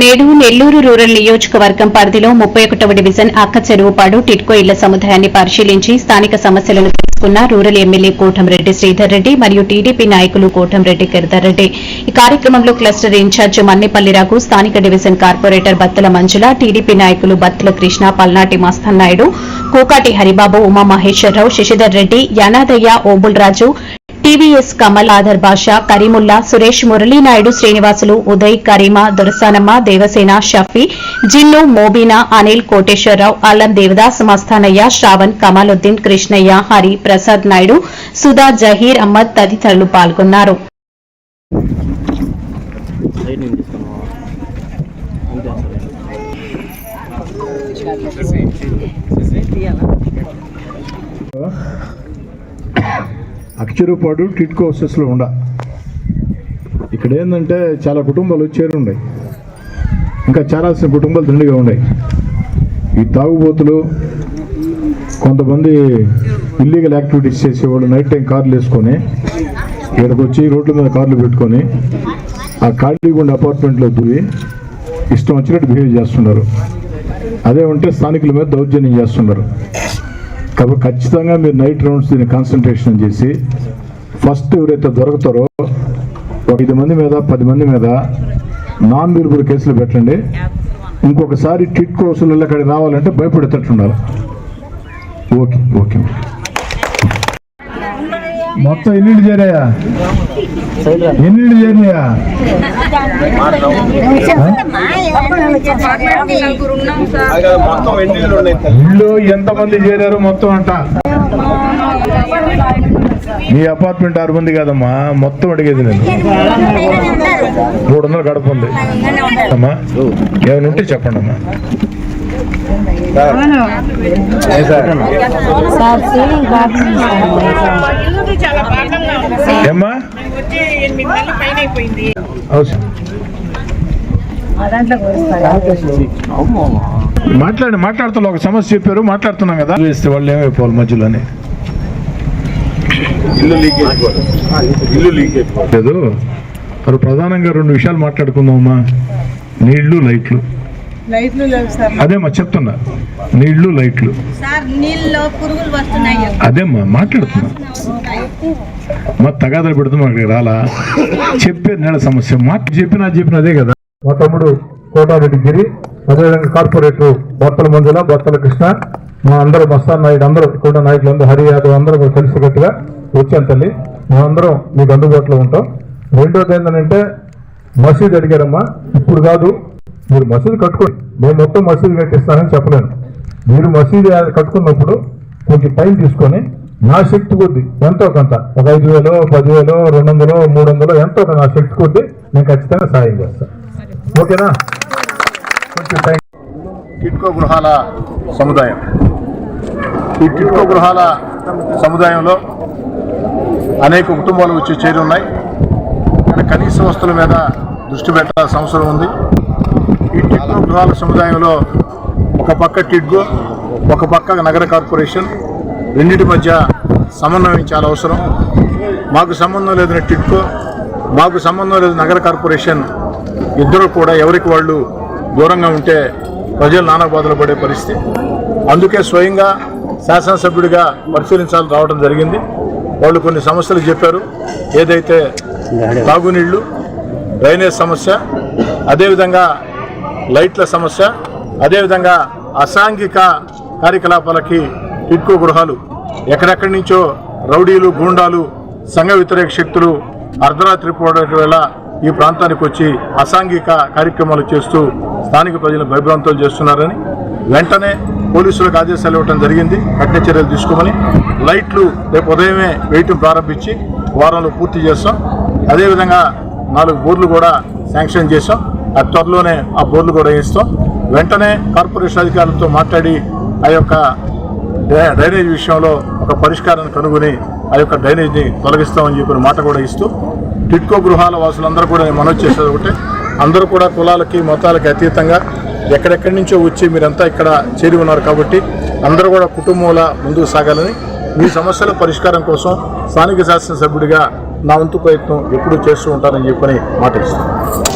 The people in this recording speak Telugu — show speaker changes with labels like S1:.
S1: నేడు నెల్లూరు రూరల్ నియోజకవర్గం పరిధిలో ముప్పై ఒకటవ డివిజన్ అక్క చెరువుపాడు టిట్కో ఇళ్ళ సముదాయాన్ని పరిశీలించి స్థానిక సమస్యలను తెలుసుకున్న రూరల్ ఎమ్మెల్యే కోటంరెడ్డి శ్రీధర్ రెడ్డి మరియు టీడీపీ నాయకులు కోటంరెడ్డి గిరిధర్ రెడ్డి. ఈ కార్యక్రమంలో క్లస్టర్ ఇన్ఛార్జ్ మన్నిపల్లి రఘు స్థానిక division corporator Battula Manjula TDP నాయకులు బత్తుల కృష్ణ పల్నాటి మస్తన్నాయుడు కోకాటి హరిబాబు ఉమామహేశ్వరరావు శశిధర్ రెడ్డి యానాదయ్య ఓబుల్రాజు టీవీఎస్ కమల్ ఆధర్ బాషా కరీముల్లా సురేష్ మురళీనాయుడు శ్రీనివాసులు ఉదయ్ కరీమా దొరసానమ్మ దేవసేన షఫీ జిన్ను మోబీనా అనిల్ కోటేశ్వరరావు అల్లం దేవదాస్ మస్తానయ్య శ్రావణ్ కమాలుద్దీన్ కృష్ణయ్య హరి ప్రసాద్ నాయుడు సుధా జహీర్ అహ్మద్ తదితరులు పాల్గొన్నారు.
S2: సైడ్
S3: అక్షరపాడు టిట్కో హౌసెస్లో ఉండ. ఇక్కడ ఏంటంటే చాలా కుటుంబాలు చేరి ఉన్నాయి ఇంకా చేరాల్సిన కుటుంబాలు దండిగా ఉన్నాయి ఈ తాగుబోతులు కొంతమంది ఇల్లీగల్ యాక్టివిటీస్ చేసేవాళ్ళు నైట్ టైం కార్లు వేసుకొని ఇక్కడికి వచ్చి రోడ్ల మీద కార్లు పెట్టుకొని ఆ ఖాళీగుండ అపార్ట్మెంట్లో దూరి ఇష్టం వచ్చినట్టు బిహేవ్ చేస్తున్నారు. అదే ఉంటే స్థానికుల మీద దౌర్జన్యం చేస్తున్నారు. కాబట్టి ఖచ్చితంగా మీరు నైట్ రౌండ్స్ దీన్ని కాన్సన్ట్రేషన్ చేసి ఫస్ట్ ఎవరైతే దొరుకుతారో ఒక ఐదు మంది మీద పది మంది మీద నాన్ బీరబుల్ కేసులు పెట్టండి. ఇంకొకసారి టిట్ కోసులు అక్కడికి రావాలంటే భయపడేటట్టు ఉండాలి. Okay okay. మొత్తం ఎన్నింటి చేరాయా? ఎన్నింటి చేరినాయా? ఇల్లు ఎంతమంది చేరారు మొత్తం అంట నీ అపార్ట్మెంట్ ఆరు మంది కాదమ్మా మొత్తం అడిగేది నేను. మూడు వందలు గడప ఉంది. అమ్మా ఏమైనా ఉంటే చెప్పండి అమ్మా. ఏమ్మా? అవసరం మాట్లాడి మాట్లాడుతున్నా ఒక సమస్య చెప్పారు మాట్లాడుతున్నాం కదా. వేస్తే వాళ్ళు ఏమైపోవాలి మధ్యలోనే?
S4: ఇల్లు లీకేజ్ ఇల్లు లీకేజ్
S3: లేదు మరి ప్రధానంగా రెండు విషయాలు మాట్లాడుకుందామమ్మా. నీళ్ళు లైట్లు.
S5: లైట్లు లేవు సార్.
S3: అదేమ్మా చెప్తున్నా. నీళ్ళు లైట్లు.
S6: సార్ నీళ్ళలో పురుగులు వస్తున్నాయి.
S3: అదేమ్మా మాట్లాడుతున్నా. మా తగాదలు పెడుతున్నా అక్కడికి రాలా. చెప్పే నెల సమస్య. మాట చెప్పినా చెప్పిన అదే కదా. మా తమ్ముడు కోటారెడ్డి గిరి అదేవిధంగా కార్పొరేటర్ బొత్తల మంజుల బొత్తల కృష్ణ మా అందరూ మస్తాన్ నాయుడు అందరూ కూడా నాయకులు అందరూ హరి యాదవ్ అందరూ కూడా కలిసికట్టుగా వచ్చాను తల్లి. మేమందరం మీకు అందుబాటులో ఉంటాం. రెండోది ఏంటంటే మసీద్ అడిగారమ్మా ఇప్పుడు కాదు మీరు మసీదు కట్టుకోండి. మేము మొత్తం మసీదు కట్టిస్తానని చెప్పలేను. మీరు మసీదు కట్టుకున్నప్పుడు కొంచెం టైం తీసుకొని నా శక్తి కొద్ది ఎంతో కొంత ఒక ఐదు వేలు పదివేలు రెండు వందలో మూడు వందలో ఎంతో నా శక్తి కొద్ది నేను ఖచ్చితంగా సాయం చేస్తాను. ఓకేనా?
S4: టిట్కో గృహాల సముదాయం. ఈ టిట్కో గృహాల సముదాయంలో అనేక కుటుంబాలు వచ్చి చేరి ఉన్నాయి కనీస వస్తువుల మీద దృష్టి పెట్టాల్సిన అవసరం ఉంది. ఈ టిట్కో గృహాల సముదాయంలో ఒక పక్క టిడ్గో ఒక పక్క నగర కార్పొరేషన్ రెండింటి మధ్య సమన్వయం చాలా అవసరం. మాకు సంబంధం లేదని టిడ్కో మాకు సంబంధం లేదు నగర కార్పొరేషన్ ఇద్దరు కూడా ఎవరికి వాళ్ళు దూరంగా ఉంటే ప్రజలు నానా బాధలు పడే పరిస్థితి. అందుకే స్వయంగా శాసనసభ్యుడిగా పరిశీలించాలని రావడం జరిగింది. వాళ్ళు కొన్ని సమస్యలు చెప్పారు. ఏదైతే తాగునీళ్ళు డ్రైనేజ్ సమస్య అదేవిధంగా లైట్ల సమస్య అదేవిధంగా అసాంఘిక కార్యకలాపాలకి టిడ్కో గృహాలు ఎక్కడెక్కడి నుంచో రౌడీలు గూండాలు సంఘ వ్యతిరేక శక్తులు అర్ధరాత్రి పోవడం వేళ ఈ ప్రాంతానికి వచ్చి అసాంఘిక కార్యక్రమాలు చేస్తూ స్థానిక ప్రజలను భయభ్రాంతులు చేస్తున్నారని వెంటనే పోలీసులకు ఆదేశాలు ఇవ్వడం జరిగింది. కఠిన చర్యలు తీసుకోమని లైట్లు రేపు ఉదయమే వేయటం ప్రారంభించి వారంలో పూర్తి చేస్తాం. అదేవిధంగా నాలుగు బోర్లు కూడా శాంక్షన్ చేసాం అతి త్వరలోనే ఆ బోర్లు కూడా వేస్తాం వెంటనే కార్పొరేషన్ అధికారులతో మాట్లాడి ఆ యొక్క డ్రై- డ్రైనేజ్ విషయంలో ఒక పరిష్కారాన్ని కనుగొని ఆ యొక్క డ్రైనేజ్ని తొలగిస్తామని చెప్పిన మాట కూడా ఇస్తూ టిట్కో గృహాల వాసులందరూ కూడా నేను మనవి చేసేది ఒకటే. అందరూ కూడా కులాలకి మతాలకి అతీతంగా ఎక్కడెక్కడి నుంచో వచ్చి మీరంతా ఇక్కడ చేరి ఉన్నారు కాబట్టి అందరూ కూడా కుటుంబంలా ముందుకు సాగాలని మీ సమస్యల పరిష్కారం కోసం స్థానిక శాసనసభ్యుడిగా నా వంతు ప్రయత్నం ఎప్పుడూ చేస్తూ ఉంటానని చెప్పని మాట ఇస్తాను